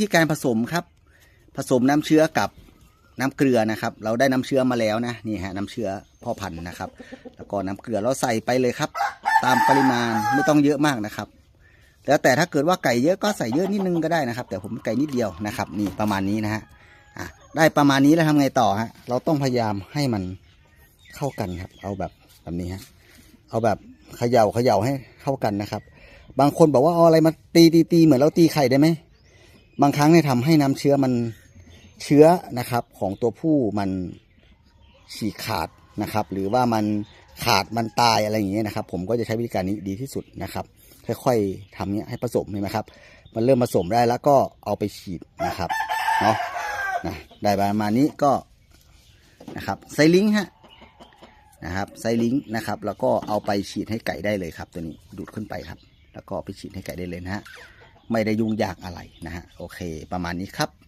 ที่การผสมครับ ผสมน้ำเชื้อกับน้ำเกลือนะครับ เราได้น้ำเชื้อมาแล้วนะนี่ฮะน้ำเชื้อพ่อพันธุ์นะครับ แล้วก็น้ำเกลือเราใส่ไปเลยครับ ตามปริมาณไม่ต้องเยอะมากนะครับ แล้วแต่ถ้าเกิดว่าไก่เยอะก็ใส่เยอะนิดนึงก็ได้นะครับ แต่ผมไก่นิดเดียวนะครับ นี่ประมาณนี้นะฮะอะได้ประมาณนี้แล้วทำไงต่อฮะเราต้องพยายามให้มันเข้ากันครับ เอาแบบแบบนี้ฮะเอาแบบเขย่าเขย่าให้เข้ากันนะครับ บางคนบอกว่าเอาอะไรมาตีตีตีเหมือนเราตีไข่ได้ไหม บางครั้งเนี่ยทำให้น้ำเชื้อมันเชื้อนะครับ ของตัวผู้มันฉีกขาดนะครับ หรือว่ามันขาดมันตายอะไรอย่างเงี้ยนะครับ ผมก็จะใช้วิธีการนี้ดีที่สุดนะครับ ค่อยๆทำเนี้ยให้ผสมเห็นไหมครับ มันเริ่มผสมได้แล้วก็เอาไปฉีดนะครับเนาะนะได้ประมาณนี้ก็นะครับไซลิงค์ฮะนะครับไซลิงค์นะครับ แล้วก็เอาไปฉีดให้ไก่ได้เลยครับ ตัวนี้ดูดขึ้นไปครับ แล้วก็ไปฉีดให้ไก่ได้เลยนะฮะ ไม่ได้ยุ่งยากอะไรนะฮะโอเค ประมาณนี้ครับ